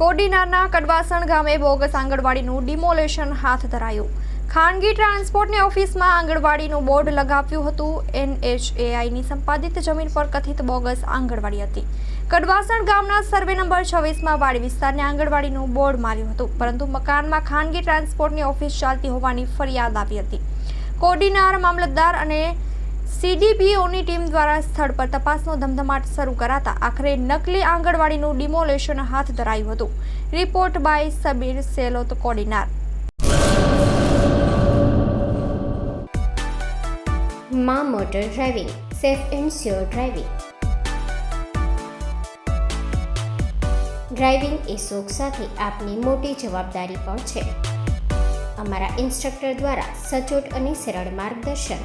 કોડીનારના કડવાસણ ગામે bogus આંગણવાડીનું demolition હાથ ધરાયું. ખાનગી ટ્રાન્સપોર્ટની ઓફિસમાં આંગણવાડીનું બોર્ડ લગાવ્યું હતું. એનએચએઆઈની સંપાદિત જમીન પર કથિત બોગસ આંગણવાડી હતી. કડવાસણ ગામના સર્વે નંબર છવ્વીસમાં વાડી વિસ્તારને આંગણવાડીનું બોર્ડ માર્યું હતું. પરંતુ મકાનમાં ખાનગી ટ્રાન્સપોર્ટની ઓફિસ ચાલતી હોવાની ફરિયાદ આવી હતી. કોડીનાર મામલતદાર અને સીડીપીઓની ટીમ દ્વારા સ્થળ પર તપાસનો ધમધમાટ શરૂ કરાતા આખરે નકલી આંગણવાડીનું ડિમોલેશન હાથ ધરાયું હતું. Report by Sabir Selot Kodinar. મા motor driving, safe and sure driving. Driving એ શોખ સાથે આપની મોટી જવાબદારી પણ છે. અમારા ઇન્સ્ટ્રક્ટર દ્વારા સચોટ અને સરળ માર્ગદર્શન.